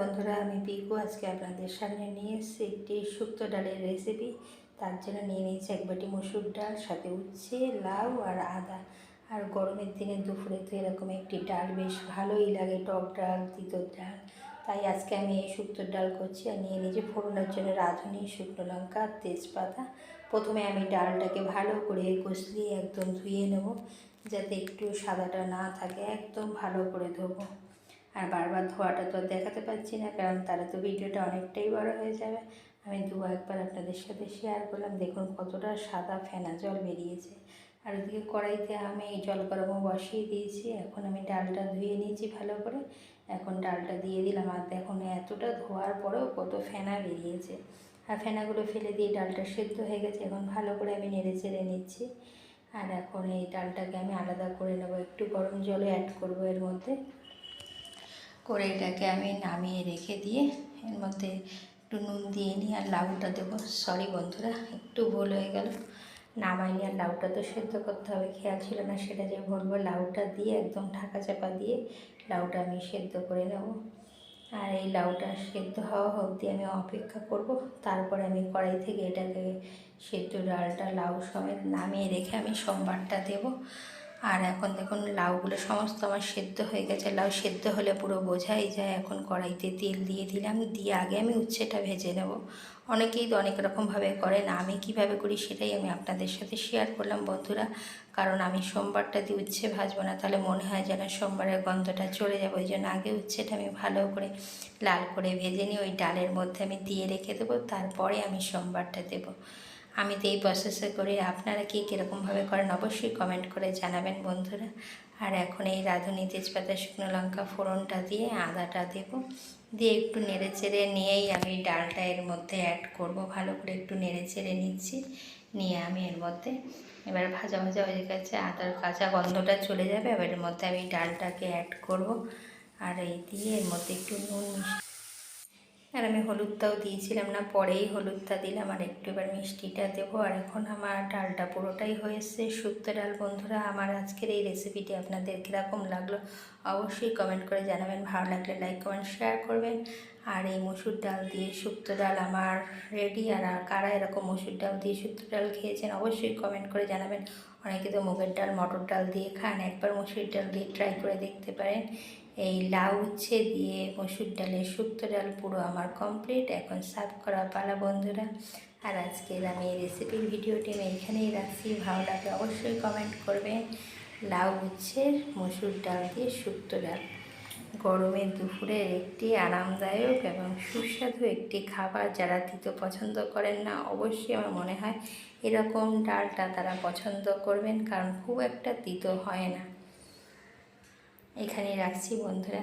বন্ধুরা, আমি পিকু আজকে আপনাদের সামনে নিয়ে এসেছি একটি শুক্তো ডালের রেসিপি তার জন্য নিয়ে নিয়েছি এক বাটি মসুর ডাল, সাথে উচ্ছে, লাউ আর আদা। আর গরমের দিনে দুপুরে তো এরকম একটি ডাল বেশ ভালোই লাগে, টক ডাল তিতর ডাল। তাই আজকে আমি এই শুক্তোর ডাল করছি আর নিয়ে নিয়েছি ফোড়নের জন্য রাঁধুনি, শুকনো লঙ্কা, তেজপাতা। প্রথমে আমি ডালটাকে ভালো করে কষলিয়ে একদম ধুয়ে নেব, যাতে একটু সাদাটা না থাকে, একদম ভালো করে ধোবো। আর বারবার ধোয়াটা তো দেখাতে পাচ্ছি না, কারণ তারা তো ভিডিওটা অনেকটাই বড় হয়ে যাবে। আমি দু একবার আপনাদের সাথে শেয়ার করলাম, দেখুন কতটা সাদা ফেনা জল বেরিয়েছে। আর ওদিকে কড়াইতে আমি এই জল গরমও বসিয়ে দিয়েছি, এখন আমি ডালটা ধুয়ে নিয়েছি ভালো করে। এখন ডালটা দিয়ে দিলাম, আর দেখুন এতটা ধোয়ার পরেও কত ফেনা বেরিয়েছে। আর ফেনাগুলো ফেলে দিয়ে ডালটা সেদ্ধ হয়ে গেছে, এখন ভালো করে আমি নেড়ে চেড়ে নিচ্ছি। আর এখন এই ডালটাকে আমি আলাদা করে নেব, একটু গরম জলে অ্যাড করব এর মধ্যে। করে এটাকে আমি নামিয়ে রেখে দিয়ে এর মধ্যে একটু নুন দিয়ে নিই আর লাউটা দেবো। সরি বন্ধুরা, একটু ভুল হয়ে গেল। নামাইনি আর লাউটা তো সেদ্ধ করতে হবে, খেয়াল ছিল না সেটা যে বলব। লাউটা দিয়ে একদম ঢাকা চাপা দিয়ে লাউটা আমি সেদ্ধ করে নেব। আর এই লাউটা সেদ্ধ হওয়া অবধি আমি অপেক্ষা করব। তারপরে আমি কড়াই থেকে এটাকে সেদ্ধ ডালটা, লাউ সমেত নামিয়ে রেখে আমি সোমবারটা দেবো। আর এখন দেখুন লাউগুলো সমস্ত আমার সেদ্ধ হয়ে গেছে। লাউ সেদ্ধ হলে পুরো বোঝাই যায়। এখন কড়াইতে তেল দিয়ে দিলাম। দিয়ে আগে আমি উচ্ছেটা ভেজে নেব। অনেকেই তো অনেক রকমভাবে করেন। আমি কীভাবে করি সেটাই আমি আপনাদের সাথে শেয়ার করলাম বন্ধুরা। কারণ আমি সোমবারটা দিয়ে উচ্ছে ভাজবো না। তাহলে মনে হয় যেন সোমবারের গন্ধটা চলে যাবে। ওই জন্য আগে উচ্ছেটা আমি ভালো করে লাল করে ভেজে নিই ওই ডালের মধ্যে আমি দিয়ে রেখে দেবো। তারপরে আমি সোমবারটা দেবো। আমি তো এই প্রসেসে করি। আপনারা কি কীরকমভাবে করেন অবশ্যই কমেন্ট করে জানাবেন বন্ধুরা। আর এখন এই রাঁধুনি, তেজপাতা, শুকনো লঙ্কা ফোড়নটা দিয়ে আদাটা দেব। দিয়ে একটু নেড়ে চেড়ে নিয়েই আমি ডালটা এর মধ্যে অ্যাড করব। ভালো করে একটু নেড়ে চেড়ে নিচ্ছি। নিয়ে আমি এর মধ্যে এবার ভাজা ভাজা হয়ে গেছে। আদার কাঁচা গন্ধটা চলে যাবে। এবার এর মধ্যে আমি ডালটাকে অ্যাড করব। আর এই দিয়ে এর মধ্যে একটু নুন মিষ্টি আর আমি হলুদটাও দিয়েছিলাম না, পরেই হলুদটা দিলাম আর একটু এবার মিষ্টিটা দেবো। আর এখন আমার ডালটা পুরোটাই হয়েছে শুক্তো ডাল বন্ধুরা, আমার আজকের এই রেসিপিটি আপনাদের কীরকম লাগল অবশ্যই কমেন্ট করে জানাবেন। ভালো লাগলে লাইক কমেন্ট শেয়ার করবেন। আর এই মসুর ডাল দিয়ে শুক্তো ডাল আমার রেডি আর কারা এরকম মসুর ডাল দিয়ে শুক্তো ডাল খেয়েছেন অবশ্যই কমেন্ট করে জানাবেন। অনেকে তো মুগের ডাল, মটর ডাল দিয়ে খান, একবার মসুর ডাল দিয়ে ট্রাই করে দেখতে পারেন। এই লাউ উচ্ছে দিয়ে মসুর ডালের শুক্তো ডাল পুরো আমার কমপ্লিট এখন সার্ভ করা পালা বন্ধুরা। আর আজকের আমি এই রেসিপির ভিডিওটি আমি এখানেই রাখছি। ভালো লাগলে অবশ্যই কমেন্ট করবেন। লাউ উচ্ছের মসুর ডাল দিয়ে শুক্তো ডাল। গরমের দুপুরের একটি আরামদায়ক এবং সুস্বাদু একটি খাবার যারা তিতো পছন্দ করেন না, অবশ্যই আমার মনে হয় এরকম ডালটা তারা পছন্দ করবেন, কারণ খুব একটা তিতো হয় না। এখানেই রাখছি বন্ধুরা।